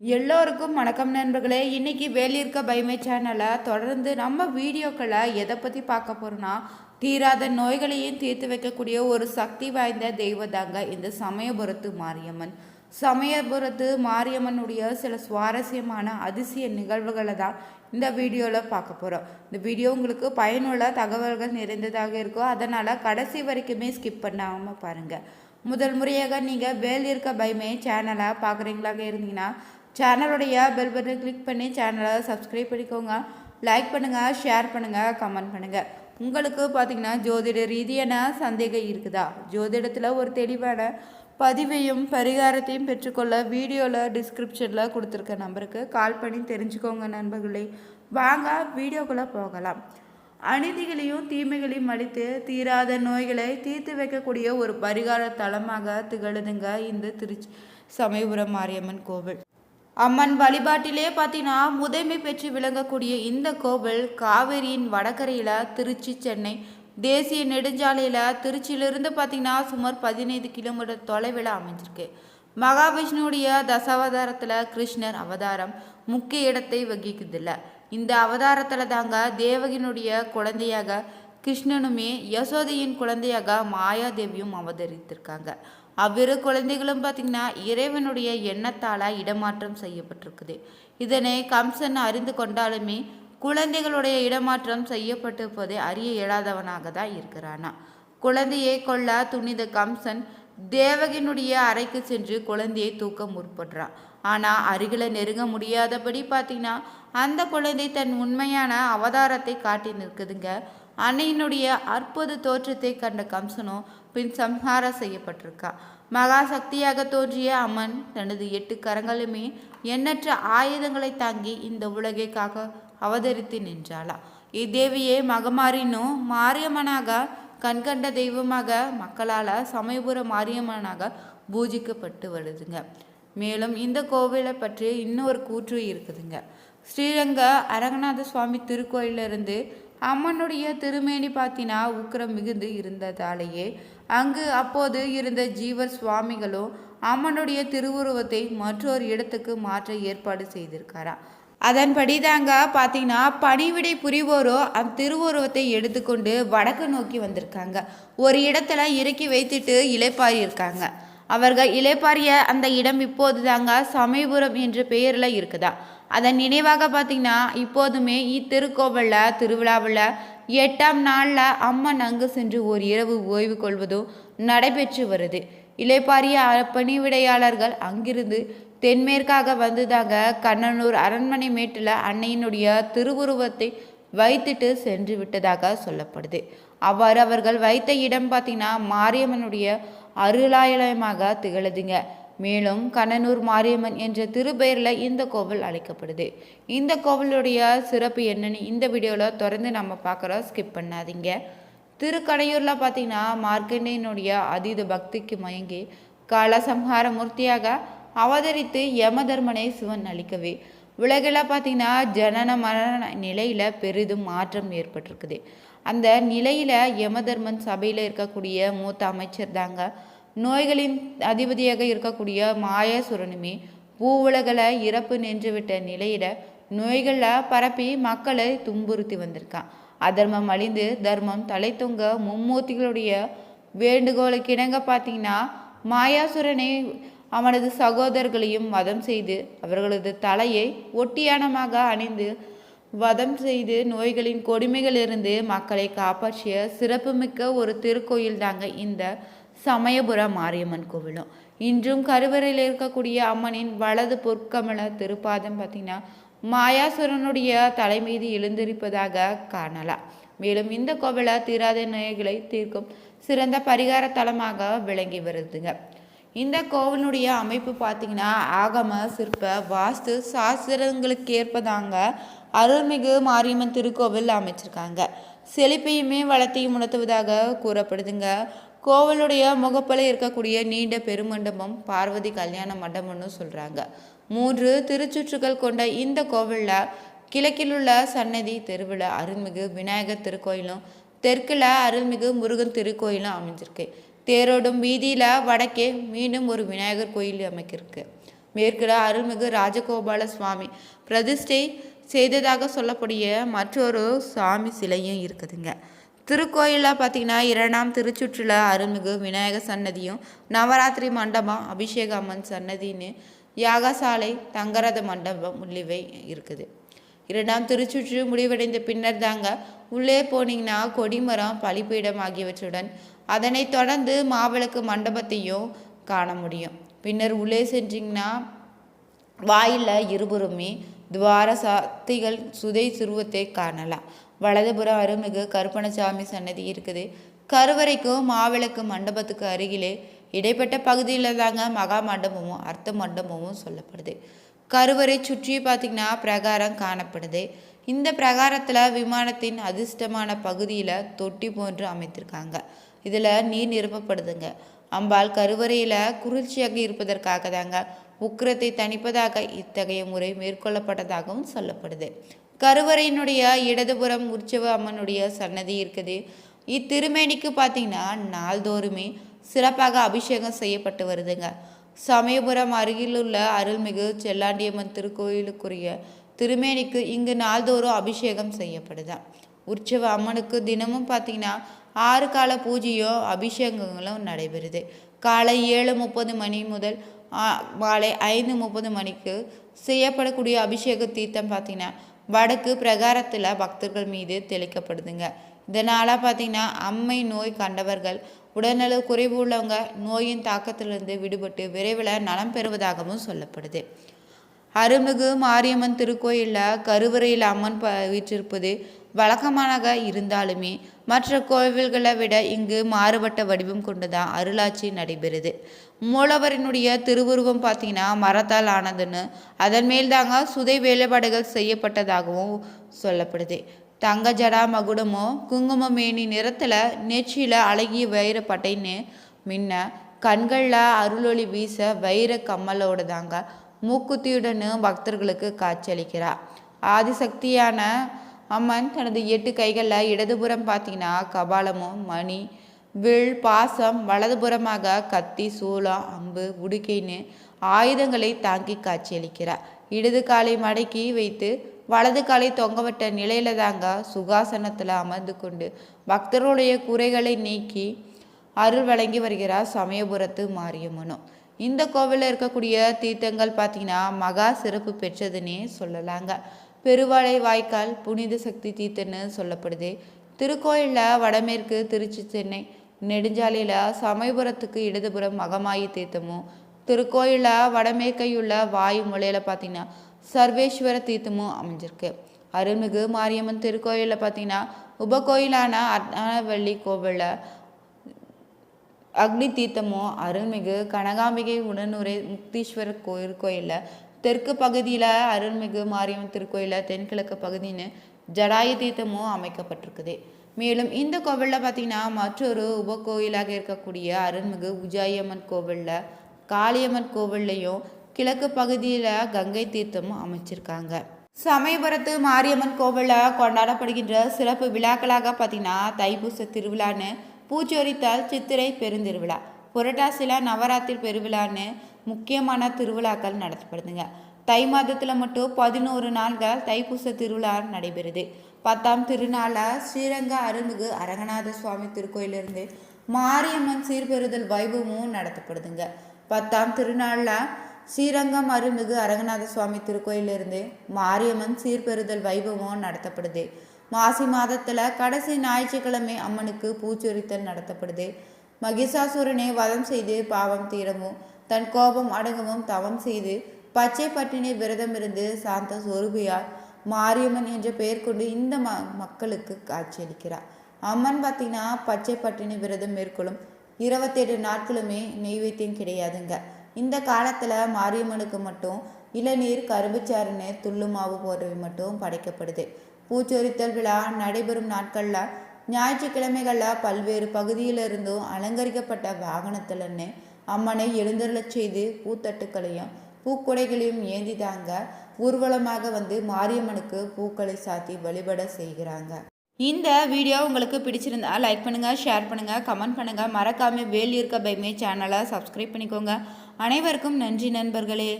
எல்லோருக்கும் வணக்கம் நண்பர்களே. இன்னைக்கு வேலியிருக்க பைமை சேனலை தொடர்ந்து நம்ம வீடியோக்களை எதை பற்றி பார்க்க போகிறோன்னா தீராத நோய்களையும் தீர்த்து வைக்கக்கூடிய ஒரு சக்தி வாய்ந்த தெய்வதாங்க இந்த சமயபுரத்து மாரியம்மன். சமயபுரத்து மாரியம்மனுடைய சில சுவாரஸ்யமான அதிசய நிகழ்வுகளை தான் இந்த வீடியோவில் பார்க்க போகிறோம் இந்த வீடியோ உங்களுக்கு பயனுள்ள தகவல்கள் நிறைந்ததாக இருக்கும். அதனால் கடைசி வரைக்குமே ஸ்கிப் பண்ணாமல் பாருங்கள் முதல் முறையாக நீங்கள் வேலியிருக்க இருக்க பைமே சேனலை பார்க்குறீங்களாக இருந்தீங்கன்னா சேனலுடைய பெல் பட்டனை கிளிக் பண்ணி சேனலை சப்ஸ்கிரைப் பண்ணிக்கோங்க. லைக் பண்ணுங்கள் ஷேர் பண்ணுங்கள் கமெண்ட் பண்ணுங்கள் உங்களுக்கு பார்த்தீங்கன்னா ஜோதிட ரீதியான சந்தேகம் இருக்குதா? ஜோதிடத்தில் ஒரு தெளிவான பதிவையும் பரிகாரத்தையும் பெற்றுக்கொள்ள வீடியோவில் டிஸ்கிரிப்ஷனில் கொடுத்துருக்க நம்பருக்கு கால் பண்ணி தெரிஞ்சுக்கோங்க நண்பர்களே. வாங்க வீடியோக்குள்ளே போகலாம். அநீதிகளையும் தீமைகளையும் அழித்து தீராத நோய்களை தீர்த்து வைக்கக்கூடிய ஒரு பரிகார தலமாக திகழுதுங்க இந்த திருச்சி சமயபுரம் மாரியம்மன் கோவில். அம்மன் வழிபாட்டிலே பார்த்தீங்கன்னா முதன்மை பெற்று விளங்கக்கூடிய இந்த கோவில் காவேரியின் வடகரையில் திருச்சி சென்னை. தேசிய நெடுஞ்சாலையில் திருச்சியிலிருந்து பார்த்திங்கன்னா சுமார் பதினைந்து கிலோமீட்டர் தொலைவில் அமைஞ்சிருக்கு. மகாவிஷ்ணுடைய தசாவதாரத்தில் கிருஷ்ணர் அவதாரம் முக்கிய இடத்தை வகிக்குதில்ல. இந்த அவதாரத்தில் தாங்க தேவகினுடைய குழந்தையாக கிருஷ்ணனுமே யசோதையின் குழந்தையாக மாயாதேவியும் அவதரித்திருக்காங்க. அவ்விரு குழந்தைகளும் பார்த்திங்கன்னா இறைவனுடைய எண்ணத்தால் இடமாற்றம் செய்யப்பட்டிருக்குது. இதனை கம்சன் அறிந்து கொண்டாலுமே குழந்தைகளுடைய இடமாற்றம் செய்யப்பட்டிருப்பதை அறிய இயலாதவனாக தான் இருக்கிறானா. குழந்தையை கொல்ல துணித கம்சன் தேவகினுடைய அறைக்கு சென்று குழந்தையை தூக்க முற்படுறான். ஆனால் அருகில் நெருங்க முடியாதபடி பார்த்தீங்கன்னா அந்த குழந்தை தன் உண்மையான அவதாரத்தை காட்டி நிற்குதுங்க. அன்னையினுடைய அற்புத தோற்றத்தை கண்ட கம்சனும் பின் சம்ஹாரம் செய்யப்பட்டிருக்கா. மகா சக்தியாக தோன்றிய அம்மன் தனது எட்டு கரங்களுமே எண்ணற்ற ஆயுதங்களை தாங்கி இந்த உலகைக்காக அவதரித்து நின்றாளா. இத்தேவியே மகமாரினும் மாரியம்மனாக கண்கண்ட தெய்வமாக மக்களால் சமயபுர மாரியம்மனாக பூஜிக்கப்பட்டு வருதுங்க. மேலும் இந்த கோவிலை பற்றி இன்னொரு கூற்று இருக்குதுங்க. ஸ்ரீரங்க அரங்கநாத சுவாமி திருக்கோயிலிருந்து அம்மனுடைய திருமேனி பார்த்தினா உக்கிரம் மிகுந்து இருந்ததாலேயே அங்கு அப்போது இருந்த ஜீவர் சுவாமிகளும் அம்மனுடைய திருவுருவத்தை மற்றொரு இடத்துக்கு மாற்ற ஏற்பாடு செய்திருக்காராம் அதன்படி தாங்க பார்த்தீங்கன்னா பணிவிடை புரிவோரோ அந்த திருவுருவத்தை எடுத்துக்கொண்டு வடக்கு நோக்கி வந்திருக்காங்க. ஒரு இடத்துல இறக்கி வைத்துட்டு இலைப்பாயிருக்காங்க அவர்கள் இலைப்பாரிய அந்த இடம் இப்போது தாங்க சமயபுரம் என்ற பெயரில் இருக்குதா. அதன் நினைவாக பார்த்தீங்கன்னா இப்போதுமே இத்திருக்கோவிலில் திருவிழாவில் எட்டாம் நாளில் அம்மன் அங்கு சென்று ஒரு இரவு ஓய்வு கொள்வதும் நடைபெற்று வருது. இலைப்பாரிய பணிவிடையாளர்கள் அங்கிருந்து தென்மேற்காக வந்துதாங்க கண்ணனூர் அரண்மனை மேட்டில் அன்னையினுடைய திருவுருவத்தை வைத்துட்டு சென்று விட்டதாக சொல்லப்படுது. அவ்வாறு அவர்கள் வைத்த இடம் பார்த்தீங்கன்னா மாரியம்மனுடைய அருளாயலயமாக திகழுதுங்க. மேலும் கண்ணனூர் மாரியம்மன் என்ற திருப்பெயரில் இந்த கோவில் அழைக்கப்படுது. இந்த கோவிலுடைய சிறப்பு என்னன்னு இந்த வீடியோவில் தொடர்ந்து நம்ம பார்க்குறோம். ஸ்கிப் பண்ணாதீங்க. திருக்கடையூரில் பார்த்தீங்கன்னா மார்க்கண்டேயனுடைய அதீத பக்திக்கு மயங்கி காலசம்ஹார மூர்த்தியாக அவதரித்து யமதர்மனை சிவன் அளிக்கவே. உலகில் பார்த்தீங்கன்னா ஜனன மரண நிலையில் பெரிதும் மாற்றம் ஏற்பட்டிருக்குது. அந்த நிலையில் யமதர்மன் சபையில் இருக்கக்கூடிய மூத்த அமைச்சர் தாங்க. நோய்களின் அதிபதியாக இருக்கக்கூடிய மாயாசுரனுமே பூவுலகளை இறப்பு நின்றுவிட்ட நிலையில் நோய்களில் பரப்பி மக்களை துன்புறுத்தி வந்திருக்கான். அதர்மம் அழிந்து தர்மம் தலை தொங்க மும்மூர்த்திகளுடைய வேண்டுகோளுக்கு இணங்க பார்த்தீங்கன்னா மாயாசுரனை அவனது சகோதரர்களையும் வதம் செய்து அவர்களது தலையை ஒட்டியானமாக அணிந்து வதம் செய்து நோய்களின் கொடுமைகளிலிருந்து மக்களை காப்பாற்றிய சிறப்புமிக்க ஒரு திருக்கோயில் தாங்க இந்த சமயபுர மாரியம்மன் கோவிலும். இன்றும் கருவறையில் இருக்கக்கூடிய அம்மனின் வலது பொற்கமல திருப்பாதம் பார்த்திங்கன்னா மாயாசுரனுடைய தலை மீது எழுந்திருப்பதாக காணலாம். மேலும் இந்த கோவிலை தீராத நோய்களை தீர்க்கும் சிறந்த பரிகார தலமாக விளங்கி வருதுங்க. இந்த கோவிலுடைய அமைப்பு பார்த்திங்கன்னா ஆகம சிற்ப வாஸ்து சாஸ்திரங்களுக்கு ஏற்பதாங்க அருள்மிகு மாரியம்மன் திருக்கோவில் அமைச்சிருக்காங்க. செழிப்பையுமே வளத்தையும் உணர்த்துவதாக கூறப்படுதுங்க. கோவிலுடைய முகப்பில் இருக்கக்கூடிய நீண்ட பெருமண்டபம் பார்வதி கல்யாண மண்டபம்னு சொல்கிறாங்க மூன்று திருச்சுற்றுகள் கொண்ட இந்த கோவிலில் கிழக்கில் உள்ள சன்னதி தெருவில் அருள்மிகு விநாயகர் திருக்கோயிலும் தெற்கில் அருள்மிகு முருகன் திருக்கோயிலும் அமைஞ்சிருக்கு. தேரோடும் வீதியில் வடக்கே மீண்டும் ஒரு விநாயகர் கோயில் அமைக்கிருக்கு. மேற்கில் அருள்மிகு ராஜகோபால சுவாமி பிரதிஷ்டை செய்ததாக சொல்லக்கூடிய மற்றொரு சாமி சிலையும் இருக்குதுங்க. திருக்கோயிலில் பார்த்தீங்கன்னா இரண்டாம் திருச்சுற்றில் அருள்மிகு விநாயகர் சன்னதியும் நவராத்திரி மண்டபம் அபிஷேக அம்மன் சன்னதின்னு யாகசாலை தங்கரத மண்டபம் உள்ளிவை இருக்குது. இரண்டாம் திருச்சுற்று முடிவடைந்த பின்னர் தாங்க உள்ளே போனீங்கன்னா கொடிமரம் பழிப்பீடம் ஆகியவற்றுடன் அதனைத் தொடர்ந்து மாவிளக்கு மண்டபத்தையும் காண முடியும். பின்னர் உள்ளே சென்றீங்கன்னா வாயிலில் இருபுறமே துவார சாத்திகள் சுதை சுருவத்தை காணலாம். வலதுபுறம் அருள்மிகு கருப்பணசாமி சன்னதி இருக்குது. கருவறைக்கும் மாவிளக்கு மண்டபத்துக்கு அருகிலே இடைப்பட்ட பகுதியில் தாங்க மகா மண்டபமும் அர்த்த மண்டபமும் சொல்லப்படுது. கருவறை சுற்றி பார்த்திங்கன்னா பிரகாரம் காணப்படுது. இந்த பிரகாரத்தில் விமானத்தின் அதிர்ஷ்டமான பகுதியில் தொட்டி போன்று அமைத்திருக்காங்க. இதில் நீர் நிரப்பப்படுதுங்க. அம்பாள் கருவறையில் குளிர்ச்சியாக இருப்பதற்காக தாங்க உக்கிரத்தை தணிப்பதாக இத்தகைய முறை மேற்கொள்ளப்பட்டதாகவும் சொல்லப்படுது. கருவறையினுடைய இடதுபுறம் உற்சவ அம்மனுடைய சன்னதி இருக்குது. இத்திருமேனிக்கு பார்த்தீங்கன்னா நாள்தோறுமே சிறப்பாக அபிஷேகம் செய்யப்பட்டு வருதுங்க. சமயபுரம் அருகிலுள்ள அருள்மிகு செல்லாண்டியம்மன் திருக்கோயிலுக்குரிய திருமேனிக்கு இங்கு நாள்தோறும் அபிஷேகம் செய்யப்படுதான் உற்சவ அம்மனுக்கு தினமும் பார்த்தீங்கன்னா ஆறு கால பூஜையும் அபிஷேகங்களும் நடைபெறுது. காலை ஏழு முப்பது மணி முதல் மாலை ஐந்து முப்பது மணிக்கு செய்யப்படக்கூடிய அபிஷேக தீர்த்தம் பார்த்திங்கன்னா வடக்கு பிரகாரத்தில் பக்தர்கள் மீது தெளிக்கப்படுதுங்க. இதனால் பார்த்தீங்கன்னா அம்மை நோய் கண்டவர்கள் உடல்நல குறைவு உள்ளவங்க நோயின் தாக்கத்திலிருந்து விடுபட்டு விரைவில் நலம் பெறுவதாகவும் சொல்லப்படுது. அருள்மிகு மாரியம்மன் திருக்கோயிலில் கருவறையில் அம்மன் ப வீற்றிருப்பது வழக்கமானதாக இருந்தாலுமே மற்ற கோவில்களை விட இங்கு மாறுபட்ட வடிவம் கொண்டுதான் அருளாட்சி நடைபெறுது. மூலவரினுடைய திருவுருவம் பார்த்தீங்கன்னா மரத்தால் ஆனதுன்னு அதன் மேல் தாங்க சுதை வேலைப்பாடுகள் செய்யப்பட்டதாகவும் சொல்லப்படுது. தங்க ஜடா மகுடமோ குங்குமமேனி நிறத்தில் நெச்சியில் அழகிய வைரப்பட்டைன்னு முன்ன கண்களில் அருளொளி வீச வைர கம்மலோடு தாங்க மூக்குத்தியுடன் பக்தர்களுக்கு காட்சியளிக்கிறார் ஆதிசக்தியான அம்மன் தனது எட்டு கைகளில் இடதுபுறம் பார்த்தீங்கன்னா கபாலமும் மணி வில் பாசம் வலதுபுறமாக கத்தி சூளம் அம்பு உடுக்கைன்னு ஆயுதங்களை தாங்கி காட்சியளிக்கிறார். இடது காலை மடக்கி வைத்து வலது காலை தொங்கவிட்ட நிலையில தாங்க சுகாசனத்தில் அமர்ந்து கொண்டு பக்தர்களுடைய குறைகளை நீக்கி அருள் வழங்கி வருகிறார் சமயபுரத்து மாரியம்மனும் இந்த கோவிலில் இருக்கக்கூடிய தீர்த்தங்கள் பார்த்தீங்கன்னா மகா சிறப்பு பெற்றதுன்னே சொல்லலாங்க. பெருவாளை வாய்க்கால் புனித சக்தி தீர்த்தன்னு சொல்லப்படுது. திருக்கோயிலில் வடமேற்கு திருச்சி சென்னை நெடுஞ்சாலையில் சமயபுரத்துக்கு இடதுபுறம் மகமாயி தீர்த்தமும் திருக்கோயிலில் வடமேற்கையுள்ள வாயு முலையில் பார்த்தீங்கன்னா சர்வேஸ்வர தீர்த்தமும் அமைஞ்சிருக்கு. அருள்மிகு மாரியம்மன் திருக்கோயிலில் பார்த்தீங்கன்னா உபகோயிலான அர்ணவள்ளி கோவிலில் அக்னி தீர்த்தமும் அருள்மிகு கனகாம்பிகை உடனுரை முக்தீஸ்வரர் கோயில் கோயிலில் தெற்கு பகுதியில் அருள்மிகு மாரியம்மன் திருக்கோயிலில் தென்கிழக்கு பகுதின்னு ஜடாயு தீர்த்தமும் அமைக்கப்பட்டிருக்குது. மேலும் இந்த கோவிலில் பார்த்தீங்கன்னா மற்றொரு உபகோயிலாக இருக்கக்கூடிய அருள்மிகு உஜாயம்மன் கோவிலில் காளியம்மன் கோவில்லையும் கிழக்கு பகுதியில் கங்கை தீர்த்தமும் அமைச்சிருக்காங்க. சமயபுரத்து மாரியம்மன் கோவிலில் கொண்டாடப்படுகின்ற சிறப்பு விழாக்களாக பார்த்தீங்கன்னா தைப்பூச திருவிழான்னு பூச்சொரித்தால் சித்திரை பெருந்திருவிழா புரட்டாசில நவராத்திரி பெருவிழான்னு முக்கியமான திருவிழாக்கள் நடத்தப்படுதுங்க. தை மாதத்தில் மட்டும் பதினோரு நாள்கள் தைப்பூச திருவிழா நடைபெறுது. பத்தாம் திருநாளில் ஸ்ரீரங்க அருள்மிகு அரங்கநாத சுவாமி திருக்கோயிலிருந்து மாரியம்மன் சீர்பெறுதல் வைபவமும் நடத்தப்படுதுங்க. பத்தாம் திருநாளில் ஸ்ரீரங்கம் அருள்மிகு அரங்கநாத சுவாமி திருக்கோயிலிருந்து மாரியம்மன் சீர்பெறுதல் வைபவம் நடத்தப்படுது. மாசி மாதத்தில் கடைசி ஞாயிற்றுக்கிழமை அம்மனுக்கு பூச்சொரித்தல் நடத்தப்படுது. மகிஷாசுரனை வதம் செய்து பாவம் தீரவும் தன் கோபம் அடங்கவும் தவம் செய்து பச்சை பட்டினி விரதம் இருந்து சாந்த சொருபியார் மாரியம்மன் என்ற பெயர் கொண்டு இந்த ம மக்களுக்கு காட்சியளிக்கிறார். அம்மன் பார்த்தீங்கன்னா பச்சை பட்டினி விரதம் மேற்கொள்ளும் இருபத்தெட்டு நாட்களுமே நெய்வேத்தியம் கிடையாதுங்க. இந்த காலத்தில் மாரியம்மனுக்கு மட்டும் இளநீர் கரும்புச்சாறுன்னு துள்ளு மாவு போன்றவை மட்டும் படைக்கப்படுது. பூச்சொரித்தல் விழா நடைபெறும் நாட்களில் ஞாயிற்றுக்கிழமைகளில் பல்வேறு பகுதியிலிருந்தும் அலங்கரிக்கப்பட்ட வாகனத்திலன்னு அம்மனை எழுந்தருளச் செய்து பூத்தட்டுக்களையும் பூக்குடைகளையும் ஏந்தி தாங்க ஊர்வலமாக வந்து மாரியம்மனுக்கு பூக்களை சாத்தி வழிபட செய்கிறாங்க. இந்த வீடியோ உங்களுக்கு பிடிச்சிருந்தா லைக் பண்ணுங்கள் ஷேர் பண்ணுங்கள் கமெண்ட் பண்ணுங்கள் மறக்காமல் வேல் இருக்க பைமே சேனலை சப்ஸ்கிரைப் பண்ணிக்கோங்க. அனைவருக்கும் நன்றி நண்பர்களே.